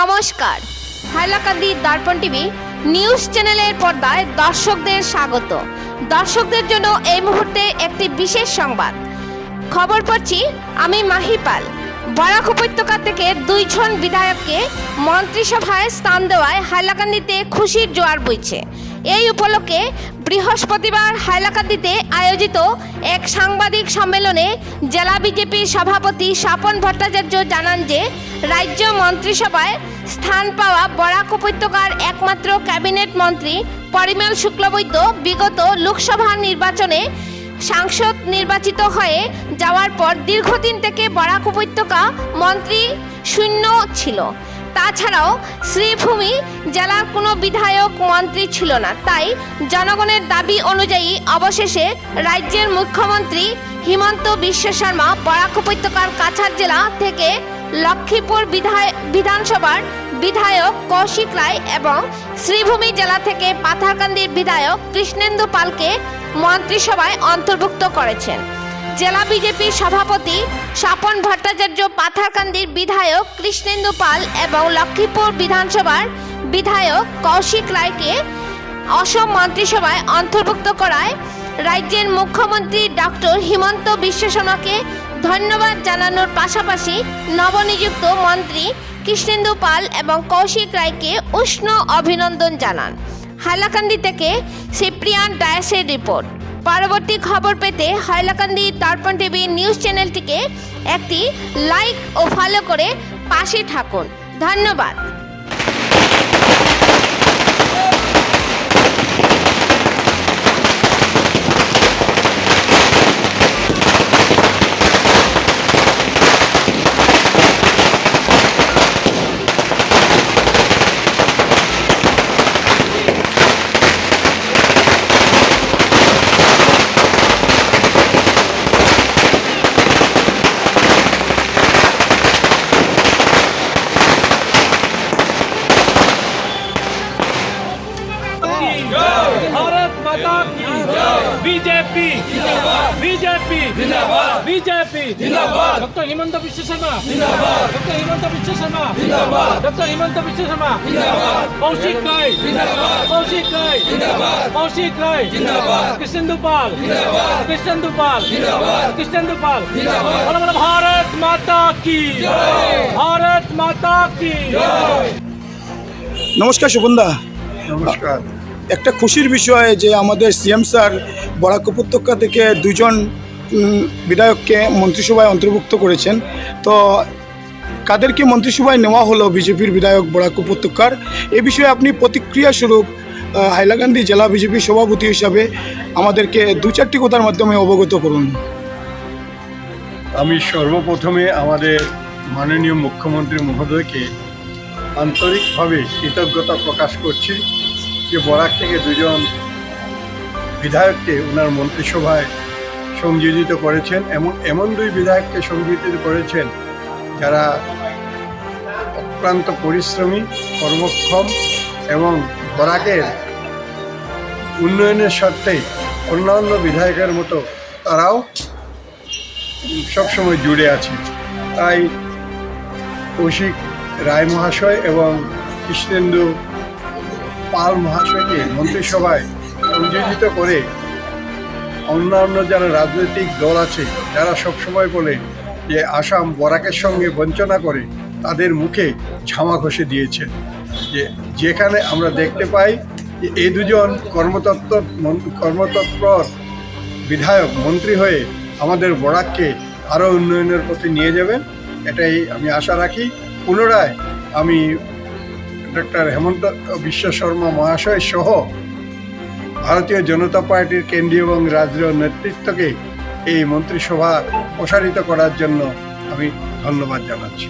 নমস্কার। হাইলাকান্দি দর্পণ TV news চ্যানেলের পর্দায় দর্শকদের স্বাগত। দর্শকদের জন্য এই মুহূর্তে একটি বিশেষ সংবাদ। খবর পড়ছি আমি মাহিপাল বরাক উপত্যকা থেকে দুইজন বিধায়ককে মন্ত্রিসভায় স্থান দেওয়ায় হাইলাকান্দিতে খুশির জোয়ার বইছে। এই উপলক্ষে বৃহস্পতিবার হাইলাকান্দিতে আয়োজিত এক সাংবাদিক সম্মেলনে জেলা বিজেপির সভাপতি স্বপন ভট্টাচার্য জানান যে, রাজ্য মন্ত্রিসভায় স্থান পাওয়া বরাক উপত্যকার একমাত্র ক্যাবিনেট মন্ত্রী পরিমল শুক্লবৈদ্য বিগত লোকসভা নির্বাচনে সাংসদ নির্বাচিত হয়ে যাওয়ার পর দীর্ঘদিন থেকে বরাক উপত্যকা মন্ত্রী শূন্য ছিল। তাছাড়াও শ্রীভূমি জেলার কোনো বিধায়ক, মন্ত্রী ছিল না। তাই জনগণের দাবি অনুযায়ী অবশেষে রাজ্যের মুখ্যমন্ত্রী হিমন্ত বিশ্ব শর্মা, বরাক উপত্যকার কাছাড় জেলা থেকে লক্ষ্মীপুর বিধানসভার বিধায়ক কৌশিক রায় এবং শ্রীভূমি জেলা থেকে পাথারকান্দির বিধায়ক কৃষ্ণেন্দু পালকে মন্ত্রিসভায় অন্তর্ভুক্ত করেছেন। জেলা বিজেপির সভাপতি স্বপন ভট্টাচার্য, পাথারকান্দির বিধায়ক কৃষ্ণেন্দু পাল এবং লক্ষ্মীপুর বিধানসভার বিধায়ক কৌশিক রায়কে অসম মন্ত্রিসভায় অন্তর্ভুক্ত করায় রাজ্যের মুখ্যমন্ত্রী ডক্টর হিমন্ত বিশ্ব শর্মাকে ধন্যবাদ জানানোর পাশাপাশি নবনিযুক্ত মন্ত্রী কৃষ্ণেন্দু পাল এবং কৌশিক রায়কে উষ্ণ অভিনন্দন জানান। হাইলাকান্দি থেকে সিপ্রিয়ান ডায়াসের রিপোর্ট। পরবর্তী খবর পেতে হাইলাকান্দি দর্পণ টিভি নিউজ চ্যানেলটিকে একটি লাইক ও ফলো করে পাশে থাকুন। ধন্যবাদ। माता की BJP BJP BJP doctor Himanta Biswa Sarma doctor Himanta Biswa Sarma doctor Himanta Biswa Sharma Kaushik राय कौशिक राय कौशिक राय कृष्णेंदु पाल कृष्णेंदु पाल कृष्णेंदु पाल बोलो बोलो भारत माता की भारत माता की নমস্কার শোভনদা নমস্কার একটা খুশির বিষয় যে আমাদের সিএম স্যার বরাক উপত্যকা থেকে দুজন বিধায়ককে মন্ত্রিসভায় অন্তর্ভুক্ত করেছেন। তো কাদেরকে মন্ত্রিসভায় নেওয়া হলো বিজেপির বিধায়ক বরাক উপত্যকার? এ বিষয়ে আপনি প্রতিক্রিয়া স্বরূপ হাইলাকান্দি জেলা বিজেপির সভাপতি হিসাবে আমাদেরকে দু চারটি কথার মাধ্যমে অবগত করুন। আমি সর্বপ্রথমে আমাদের মাননীয় মুখ্যমন্ত্রী মহোদয়কে আন্তরিকভাবে কৃতজ্ঞতা প্রকাশ করছি। যে বরাক থেকে দুজন বিধায়ককে ওনার মন্ত্রিসভায় সংযোজিত করেছেন, এমন এমন দুই বিধায়ককে সংযোজিত করেছেন যারা অক্লান্ত পরিশ্রমী, কর্মক্ষম এবং বরাকের উন্নয়নের স্বার্থে অন্যান্য বিধায়কের মতো তারাও সবসময় জুড়ে আছে তাই কৌশিক রায় মহাশয় এবং কৃষ্ণেন্দু পাল মহাশয়কে মন্ত্রিসভায় সংযোজিত করে অন্যান্য যারা রাজনৈতিক দল আছে, যারা সবসময় বলে যে আসাম বরাকের সঙ্গে বঞ্চনা করে, তাদের মুখে ঝামা ঘষে দিয়েছে। যে যেখানে আমরা দেখতে পাই যে এই দুজন কর্মতত্ত্ব, কর্মতৎপর বিধায়ক, মন্ত্রী হয়ে আমাদের বরাককে আরও উন্নয়নের পথে নিয়ে যাবেন, এটাই আমি আশা রাখি। পুনরায় আমি ডক্টর হেমন্ত বিশ্ব শর্মা মহাশয় সহ ভারতীয় জনতা পার্টির কেন্দ্রীয় এবং রাজ্য নেতৃত্বকে এই মন্ত্রিসভা প্রসারিত করার জন্য আমি ধন্যবাদ জানাচ্ছি।